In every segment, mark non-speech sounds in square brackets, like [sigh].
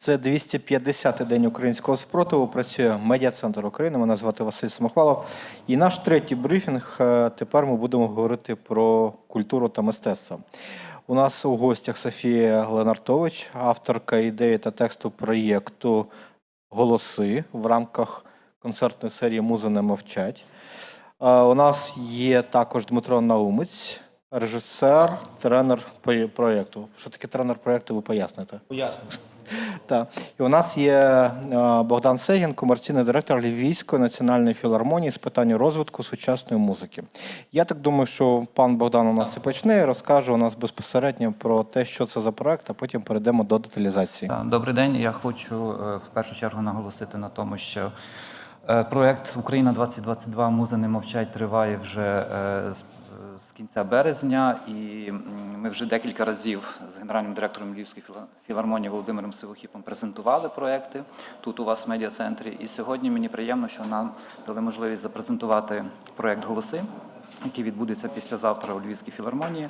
Це 250-й день українського спротиву. Працює медіа-центр України. Мене звати Василь Самохвалов. І наш третій брифінг. е, Тепер ми будемо говорити про культуру та мистецтво. У нас у гостях Софія Гленартович, авторка ідеї та тексту проєкту Голоси в рамках концертної серії Музи не мовчать. Е, У нас є також Дмитро Наумець, режисер, тренер проєкту. Що таке тренер проєкту, ви поясните. Поясню. Так. І у нас є е, Богдан Сегін, комерційний директор Львівської національної філармонії з питань розвитку сучасної музики. Я так думаю, що пан Богдан у нас і почне і розкаже у нас безпосередньо про те, що це за проект, а потім перейдемо до деталізації. Добрий день. Я хочу е, в першу чергу наголосити на тому, що е, проект Україна 2022 Музи не мовчать триває вже з- з кінця березня, і ми вже декілька разів з генеральним директором Львівської філармонії Володимиром Сивохіпом презентували проекти тут у вас в медіа-центрі. І сьогодні мені приємно, що нам дали можливість запрезентувати проект Голоси. Який відбудеться післязавтра у Львівській філармонії.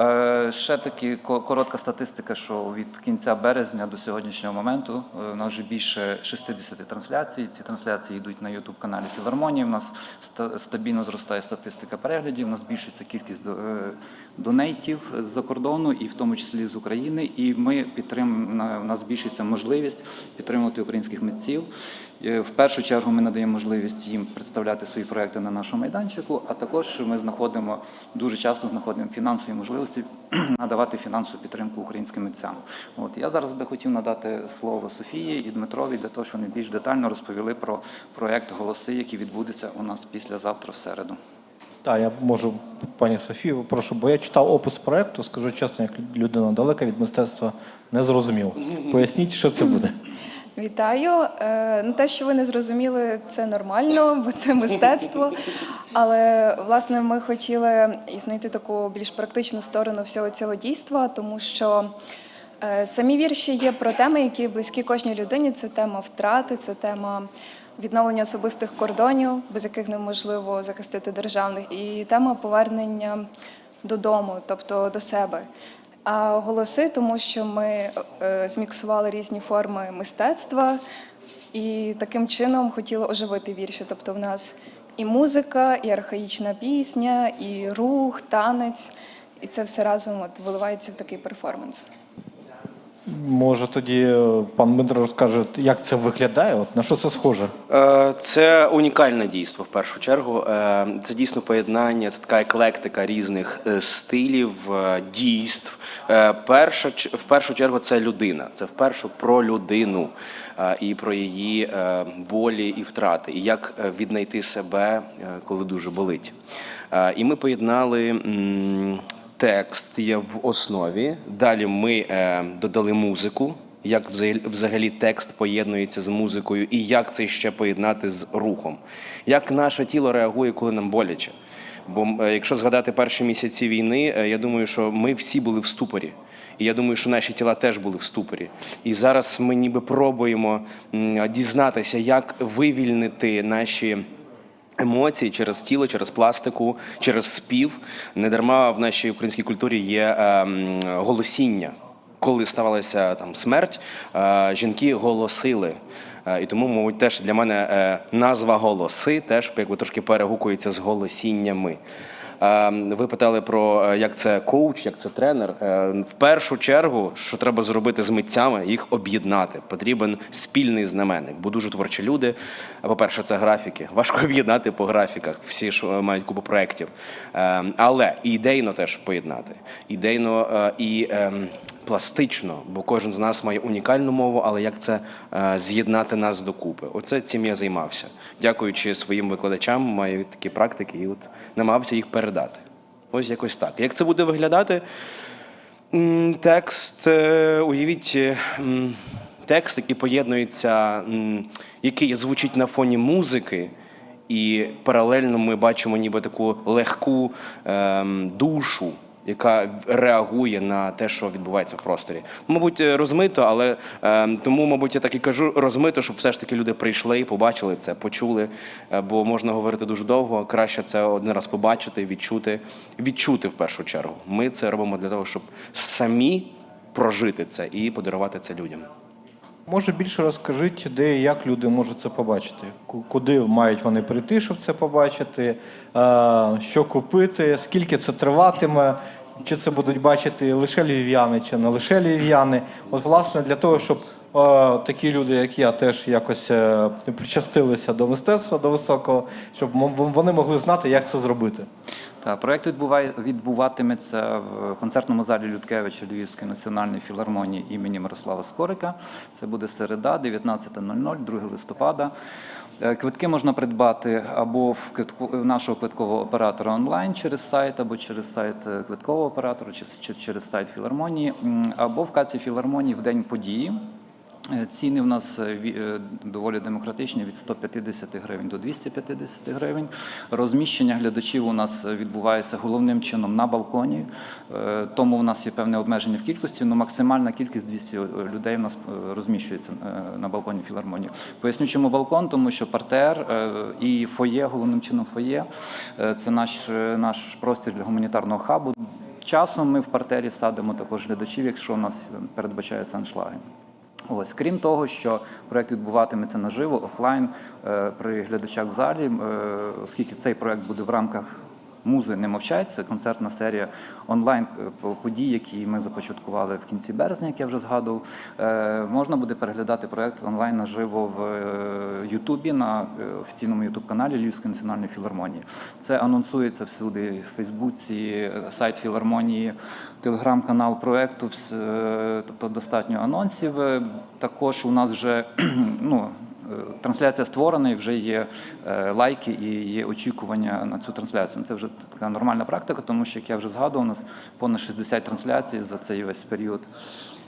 Е, ще таки ко- коротка статистика, що від кінця березня до сьогоднішнього моменту е, у нас вже більше 60 трансляцій. Ці трансляції йдуть на youtube каналі Філармонії. У нас стабільно зростає статистика переглядів. У нас збільшується кількість е, донейтів з-за кордону, і в тому числі з України. І ми підтримуємо, у нас збільшується можливість підтримувати українських митців. Е, В першу чергу ми надаємо можливість їм представляти свої проекти на нашому майданчику, а також ми знаходимо дуже часто знаходимо фінансові можливості [clears throat] надавати фінансову підтримку українським митцям. От я зараз би хотів надати слово Софії і Дмитрові для того, щоб вони більш детально розповіли про проект Голоси, який відбудеться у нас післязавтра в середу. Так, я можу, пані Софію, прошу, бо я читав опис проекту, скажу чесно, як людина далека від мистецтва не зрозумів. Поясніть, що це [clears throat] буде. Вітаю. Е, Ну, те, що ви не зрозуміли, це нормально, бо це мистецтво. Але власне ми хотіли і знайти таку більш практичну сторону всього цього дійства, тому що е, самі вірші є про теми, які близькі кожній людині. Це тема втрати, це тема відновлення особистих кордонів, без яких неможливо захистити державних, і тема повернення додому, тобто до себе. А голоси, тому що ми е, зміксували різні форми мистецтва і таким чином хотіли оживити вірші. Тобто в нас і музика, і архаїчна пісня, і рух, танець, і це все разом от виливається в такий перформанс. Може, тоді е, пан Дмитро розкаже, як це виглядає, от на що це схоже? Е, Це унікальне дійство в першу чергу. Е, Це дійсно поєднання, це така еклектика різних стилів, дійств. Перша в першу чергу це людина. Це вперше про людину і про її болі і втрати, і як віднайти себе, коли дуже болить. І ми поєднали. Текст є в основі. Далі ми е, додали музику, як взагалі- взагалі текст поєднується з музикою, і як це ще поєднати з рухом. Як наше тіло реагує, коли нам боляче. Бо е, якщо згадати перші місяці війни, е, я думаю, що ми всі були в ступорі. І я думаю, що наші тіла теж були в ступорі. І зараз ми ніби пробуємо дізнатися, як вивільнити наші. Емоції через тіло, через пластику, через спів. Недарма в нашій українській культурі є ем, голосіння. Коли ставалася там смерть, е, жінки голосили. Е, і тому, мабуть, теж для мене е, назва голоси теж якби трошки перегукується з голосіннями. Е, Ви питали про е, як це коуч, як це тренер. Е, В першу чергу, що треба зробити з митцями, їх об'єднати. Потрібен спільний знаменник, бо дуже творчі люди. По-перше, це графіки. Важко [laughs] об'єднати по графіках. Всі ж е, мають купу проєктів. Е, Але ідейно теж поєднати. Ідейно і ем, пластично, бо кожен з нас має унікальну мову, але як це е, з'єднати нас докупи? Оце цим я займався. Дякуючи своїм викладачам, маю такі практики, і от намагався їх передати. Ось якось так. Як це буде виглядати? Текст, е, уявіть, е, текст, який поєднується, який звучить на фоні музики, і паралельно ми бачимо ніби таку легку ем, душу, яка реагує на те, що відбувається в просторі. Мабуть, е, розмито, але ем, тому, мабуть, я так і кажу розмито, щоб все ж таки люди прийшли, побачили це, почули. Е, Бо можна говорити дуже довго. Краще це один раз побачити, відчути, відчути в першу чергу. Ми це робимо для того, щоб самі прожити це і подарувати це людям. Може більше розкажіть, де і як люди можуть це побачити? Куди мають вони прийти, щоб це побачити? Е, Що купити? Скільки це триватиме? Чи це будуть бачити лише львів'яни, чи не лише львів'яни? От, власне, для того, щоб е, такі люди, як я, теж якось е, причастилися до мистецтва, до високого, щоб вони могли знати, як це зробити. Та проект відбуватиметься в концертному залі Людкевича Львівської національної філармонії імені Мирослава Скорика. Це буде середа, 19.00, 2 листопада. Е, Квитки можна придбати або в квитку нашого квиткового оператора онлайн через сайт, або через сайт е, квиткового оператора, чи через сайт філармонії, або в каці філармонії в день події. Е, Ціни в нас е, е, доволі демократичні від 150 гривень до 250 гривень. Розміщення глядачів у нас відбувається головним чином на балконі, тому у нас є певне обмеження в кількості. але максимальна кількість 200 людей у нас розміщується на балконі філармонії. Поясню, чому балкон, тому що партер і фоє, головним чином фоє це наш, наш простір для гуманітарного хабу. Часом ми в партері садимо також глядачів, якщо у нас передбачаються аншлаги. Ось, крім того, що проект відбуватиметься наживо, офлайн е, при глядачах в залі, е, оскільки цей проект буде в рамках Музи не мовчать. Це концертна серія онлайн е, подій, які ми започаткували в кінці березня, як я вже згадував. Е, Можна буде переглядати проект онлайн наживо в е, Ютубі на офіційному Ютуб каналі Львівської національної філармонії. Це анонсується всюди в Фейсбуці, сайт філармонії, телеграм-канал проекту. Тобто достатньо анонсів. Також у нас вже [clears throat] ну. Е, Трансляція створена і вже є е, лайки і є очікування на цю трансляцію. Це вже така нормальна практика, тому що, як я вже згадував, у нас понад 60 трансляцій за цей весь період,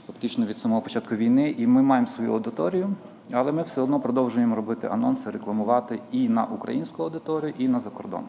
фактично від самого початку війни, і ми маємо свою аудиторію, але ми все одно продовжуємо робити анонси, рекламувати і на українську аудиторію, і на закордон.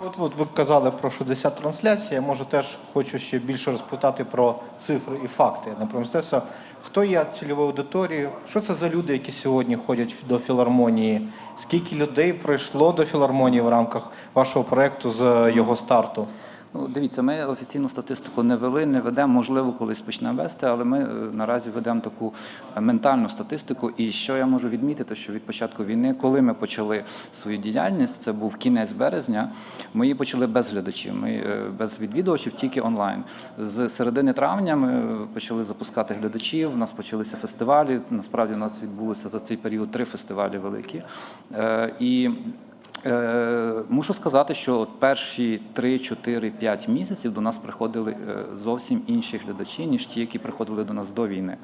От, от ви казали про 60 трансляцій. Я може теж хочу ще більше розпитати про цифри і факти на про мистецтво. Хто є цільовою аудиторією? Що це за люди, які сьогодні ходять до філармонії? Скільки людей прийшло до філармонії в рамках вашого проекту з його старту? Ну, дивіться, ми офіційну статистику не вели, не ведемо, можливо, колись почнемо вести, але ми е, наразі ведемо таку е, ментальну статистику. І що я можу відмітити, що від початку війни, коли ми почали свою діяльність, це був кінець березня. Ми її почали без глядачів, ми е, без відвідувачів, тільки онлайн. З середини травня ми почали запускати глядачів. У нас почалися фестивалі. Насправді у нас відбулося за цей період три фестивалі великі. І Мушу сказати, що от перші 3, 4, 5 місяців до нас приходили е, зовсім інші глядачі, ніж ті, які приходили до нас до війни.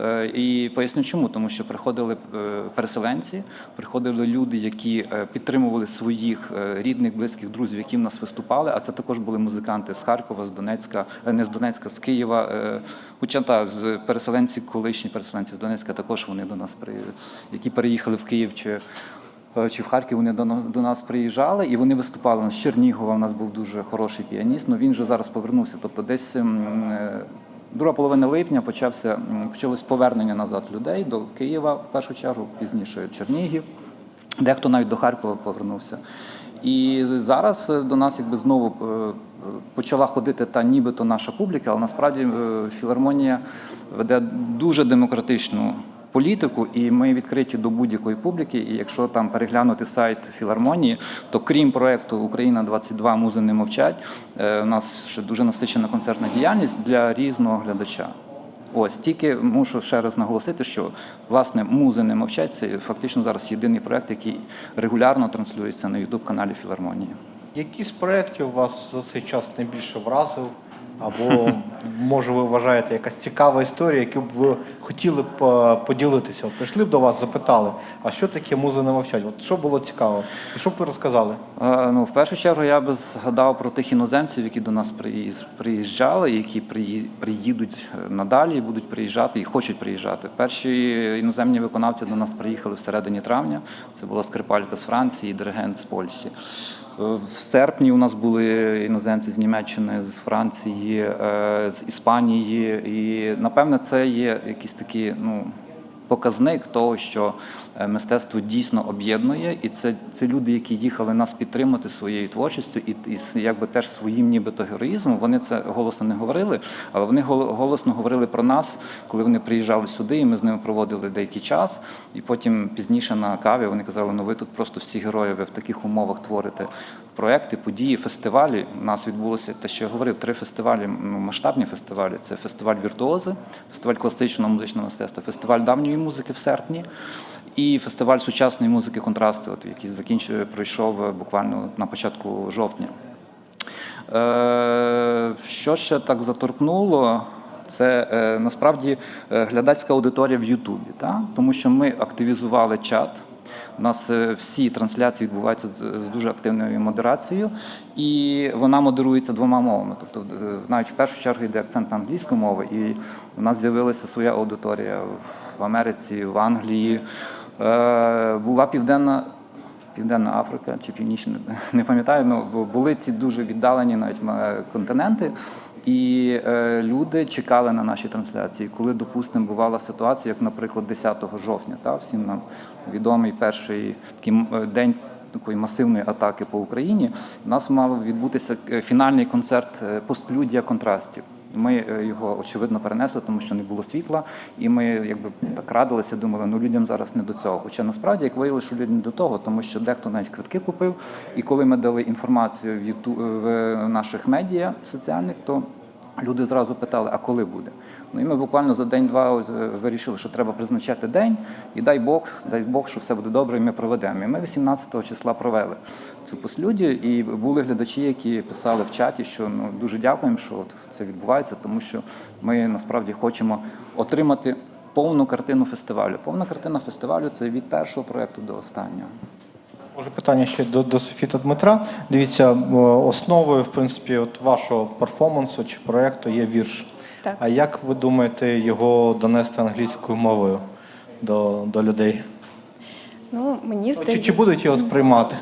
Е, І поясню чому, тому що приходили е, переселенці, приходили люди, які е, підтримували своїх е, рідних, близьких друзів, які в нас виступали. А це також були музиканти з Харкова, з Донецька, е, не з Донецька, з Києва. е, Хоча та з переселенці, колишні переселенці з Донецька, також вони до нас при які переїхали в Київ чи Е, чи в Харків вони до нас, приїжджали, і вони виступали. У нас Чернігова у нас був дуже хороший піаніст, але він вже зараз повернувся. Тобто десь ем, е, друга половина липня почався, почалось повернення назад людей до Києва в першу чергу, пізніше Чернігів. Дехто навіть до Харкова повернувся. І зараз е, до нас якби знову е, почала ходити та нібито наша публіка, але насправді е, філармонія веде дуже демократичну політику, і ми відкриті до будь-якої публіки. І якщо там переглянути сайт філармонії, то крім проекту Україна 22 музи не мовчать. е, У нас ще дуже насичена концертна діяльність для різного глядача. Ось тільки мушу ще раз наголосити, що власне музи не мовчать. Це фактично зараз єдиний проект, який регулярно транслюється на youtube каналі Філармонії. Який з проєктів вас за цей час найбільше вразив? Або може ви вважаєте якась цікава історія, яку б ви хотіли б е, поділитися? От прийшли б до вас, запитали, а що таке музи не мовчать? От що було цікаво? І що б ви розказали? Е, Ну, в першу чергу я би згадав про тих іноземців, які до нас приїжджали, які приїдуть е, надалі, будуть приїжджати і хочуть приїжджати. Перші іноземні виконавці до нас приїхали в середині травня. Це була скрипалька з Франції, і диригент з Польщі. Е, В серпні у нас були іноземці з Німеччини, з Франції, е, з Іспанії. І напевне це є якісь такі, ну. Показник того, що е, мистецтво дійсно об'єднує, і це, це люди, які їхали нас підтримати своєю творчістю і, і якби теж своїм нібито героїзмом. Вони це голосно не говорили, але вони гол- голосно говорили про нас, коли вони приїжджали сюди, і ми з ними проводили деякий час. І потім пізніше на каві вони казали: ну ви тут просто всі герої, ви в таких умовах творите проекти, події, фестивалі. У нас відбулося те, що я говорив, три фестивалі, масштабні фестивалі. Це фестиваль віртуози, фестиваль класичного музичного мистецтва, фестиваль давньої музики в серпні. І фестиваль сучасної музики контрасти, от який закінчив, пройшов е, буквально на початку жовтня. Е, що ще так заторкнуло? Це е, насправді глядацька аудиторія в Ютубі, тому що ми активізували чат. У нас е, всі трансляції відбуваються з- дуже активною модерацією, і вона модерується двома мовами. Тобто, в- навіть в першу чергу йде акцент на англійську мову, і у нас з'явилася своя аудиторія в Америці, в Англії. Е, Була південна Південна Африка чи Північна, [laughs] не пам'ятаю, ну були ці дуже віддалені навіть е, континенти, і е, люди чекали на наші трансляції. Коли, допустимо, бувала ситуація, як, наприклад, 10 жовтня, та всім нам відомий перший такий е, день. Такої масивної атаки по Україні у нас мав відбутися е, фінальний концерт е, постлюдія контрастів. Ми е, його очевидно перенесли, тому що не було світла, і ми якби так радилися, думали, ну людям зараз не до цього. Хоча насправді як виявилося, що людям до того, тому що дехто навіть квитки купив. І коли ми дали інформацію в Юту в наших медіа соціальних, то люди зразу питали, а коли буде? Ну і ми буквально за день-два е, вирішили, що треба призначати день, і дай Бог, дай Бог, що все буде добре, і ми проведемо. І ми 18 числа провели цю послюдію, і були глядачі, які писали в чаті, що ну дуже дякуємо, що от це відбувається, тому що ми насправді хочемо отримати повну картину фестивалю. Повна картина фестивалю це від першого проекту до останнього. Може питання ще до, до Софії та Дмитра. Дивіться, е, основою, в принципі, от вашого перформансу чи проєкту є вірш. Так. А як ви думаєте його донести англійською мовою до, до людей? Ну, мені здається... Чи, чи будуть його сприймати?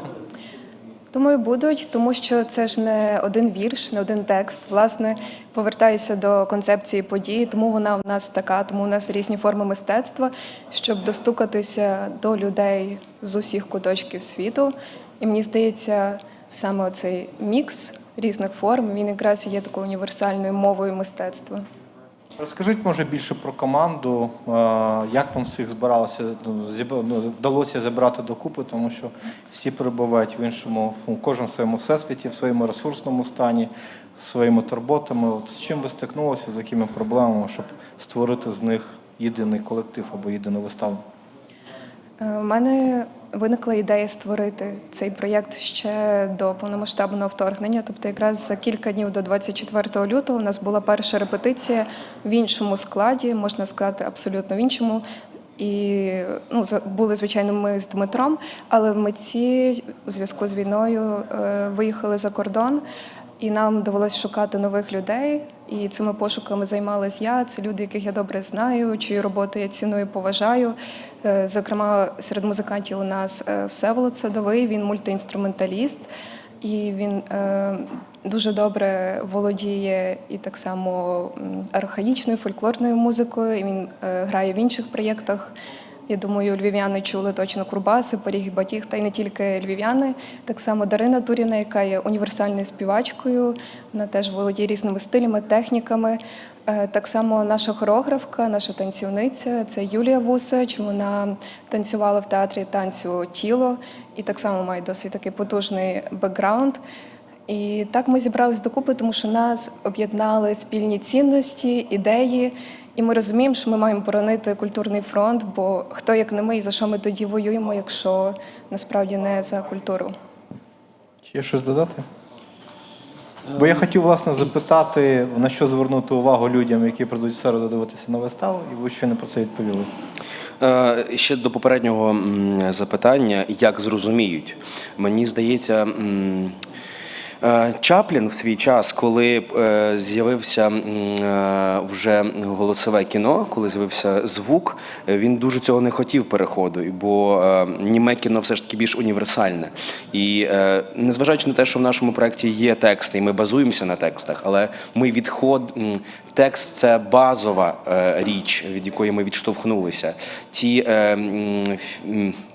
Думаю, будуть, тому що це ж не один вірш, не один текст. Власне, повертаюся до концепції події, тому вона в нас така, тому в нас різні форми мистецтва, щоб достукатися до людей з усіх куточків світу. І мені здається, саме цей мікс різних форм він якраз є такою універсальною мовою мистецтва. Розкажіть, може, більше про команду, як вам всіх збиралося, ну, ну, вдалося зібрати докупи, тому що всі перебувають в іншому, кожен в своєму всесвіті, в своєму ресурсному стані, своїми турботами. От з чим ви стикнулися, з якими проблемами, щоб створити з них єдиний колектив або єдину виставу? Е, У мене виникла ідея створити цей проєкт ще до повномасштабного вторгнення. Тобто, якраз за кілька днів до 24 лютого у нас була перша репетиція в іншому складі, можна сказати, абсолютно в іншому. І ну, були, звичайно, ми з Дмитром, але митці у зв'язку з війною е, виїхали за кордон. І нам довелося шукати нових людей. І цими пошуками займалась я. Це люди, яких я добре знаю, чию роботу я ціную, поважаю. Е, Зокрема, серед музикантів у нас е, Всеволод Садовий, він мультиінструменталіст, і він е, дуже добре володіє і так само архаїчною фольклорною музикою. І він грає в інших проєктах. Я думаю, львів'яни чули точно Курбаси, Поріг і Батіг, та й не тільки львів'яни. Так само Дарина Туріна, яка є універсальною співачкою, вона теж володіє різними стилями, техніками. Е, Так само наша хореографка, наша танцівниця це Юлія Вусач. Вона танцювала в театрі танцю тіло і так само має досить такий потужний бекграунд. І так ми зібрались докупи, тому що нас об'єднали спільні цінності, ідеї. І ми розуміємо, що ми маємо боронити культурний фронт, бо хто як не ми, і за що ми тоді воюємо, якщо насправді не за культуру. Чи є щось додати? Бо я хотів, власне, запитати, на що звернути увагу людям, які прийдуть в середу дивитися на виставу, і ви ще не про це відповіли. Е, Ще до попереднього запитання, як зрозуміють. Мені здається, Чаплін в свій час, коли е, з'явився е, вже голосове кіно, коли з'явився звук, е, він дуже цього не хотів переходу, бо е, німе кіно все ж таки більш універсальне. І е, незважаючи на те, що в нашому проєкті є тексти, і ми базуємося на текстах, але ми відход Текст це базова е, річ, від якої ми відштовхнулися. Ті е,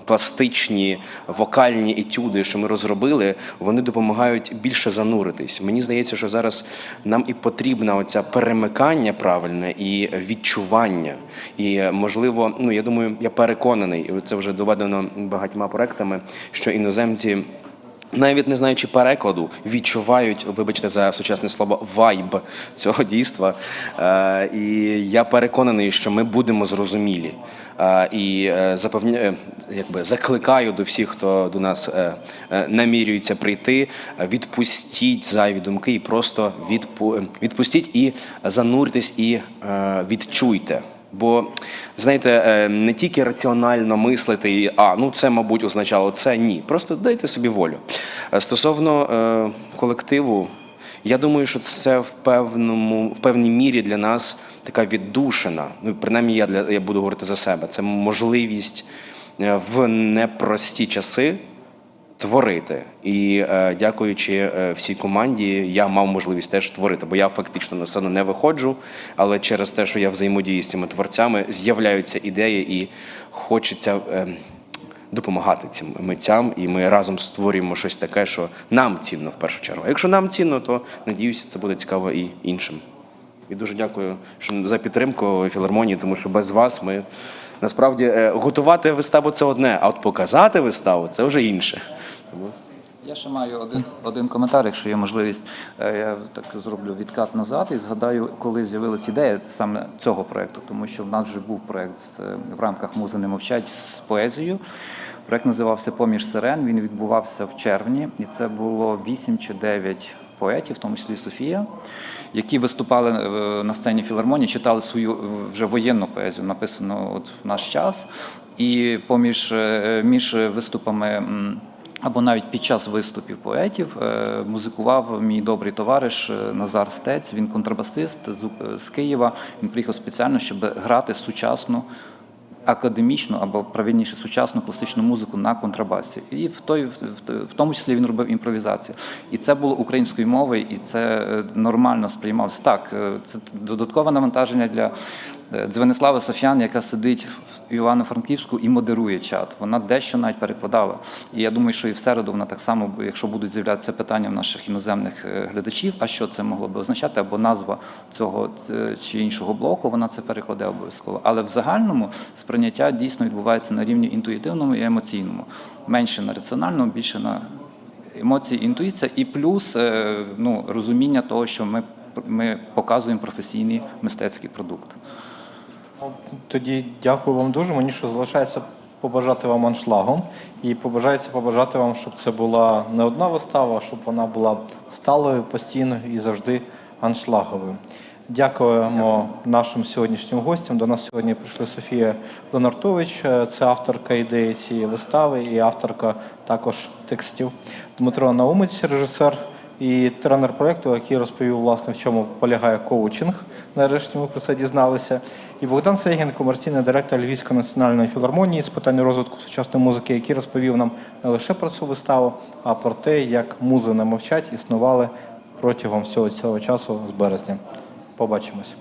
пластичні вокальні етюди, що ми розробили, вони допомагають більше зануритись. Мені здається, що зараз нам і потрібна оця перемикання правильне і відчування. І е, можливо, ну я думаю, я переконаний, і це вже доведено багатьма проектами, що іноземці навіть не знаючи перекладу, відчувають, вибачте за сучасне слово, вайб цього дійства. Е, і я переконаний, що ми будемо зрозумілі. Е, і е, запевня, якби закликаю до всіх, хто до нас намірюється прийти, відпустіть зайві думки і просто відпу, відпустіть і зануртесь і відчуйте. Бо знаєте, е, не тільки раціонально мислити, і а ну це, мабуть, означало це ні. Просто дайте собі волю. Е, Стосовно е, колективу, я думаю, що це в певному в певній мірі для нас така віддушина. Ну, принаймні, я для я буду говорити за себе. Це можливість е, в непрості часи творити. І е, дякуючи е, всій команді, я мав можливість теж творити, бо я фактично на сцену не виходжу, але через те, що я взаємодію з цими творцями, з'являються ідеї і хочеться. Е, Допомагати цим митцям, і ми разом створюємо щось таке, що нам цінно в першу чергу. Якщо нам цінно, то надіюся, це буде цікаво і іншим. І дуже дякую за підтримку філармонії, тому що без вас ми насправді е, готувати виставу це одне, а от показати виставу це вже інше. Я ще маю один, один коментар, якщо є можливість. Е, Я так зроблю відкат назад і згадаю, коли з'явилася ідея саме цього проєкту, тому що в нас вже був проєкт в рамках музи не мовчать з поезією. Проєкт називався Поміж сирен. Він відбувався в червні, і це було 8 чи 9 поетів, в тому числі Софія, які виступали е, на сцені філармонії, читали свою е, вже воєнну поезію, написану от в наш час. І поміж е, між виступами. або навіть під час виступів поетів музикував мій добрий товариш Назар Стець. Він контрабасист з Києва. Він приїхав спеціально, щоб грати сучасну академічну або правильніше сучасну класичну музику на контрабасі. І в той в, тому числі він робив імпровізацію. І це було українською мовою, і це е, нормально сприймалось. Так, е, це додаткове навантаження для е, Дзвенислави яка сидить в Івано-Франківську і модерує чат. Вона дещо навіть перекладала. І я думаю, що і в середу вона так само, якщо будуть з'являтися питання в наших іноземних е, глядачів, а що це могло би означати, або назва цього чи іншого блоку, вона це перекладе обов'язково. Але в загальному сприйняття дійсно відбувається на рівні інтуїтивному і емоційному. Менше на раціональному, більше на емоції, інтуїція, і плюс е, ну, розуміння того, що ми, ми показуємо професійний мистецький продукт. Ну, Тоді дякую вам дуже. Мені що залишається побажати вам аншлагу. І побажається побажати вам, щоб це була не одна вистава, а щоб вона була сталою, постійною і завжди аншлаговою. Дякуємо нашим сьогоднішнім гостям. До нас сьогодні прийшли Софія Донартович, е, це авторка ідеї цієї вистави і авторка також текстів. Дмитро Наумець, режисер і тренер проєкту, який розповів, власне, в чому полягає коучинг. Нарешті ми про це дізналися. І Богдан Сегін, комерційний директор Львівської національної філармонії з питань розвитку сучасної музики, який розповів нам не лише про цю виставу, а про те, як музи не мовчать існували протягом всього цього часу з березня. Побачимось.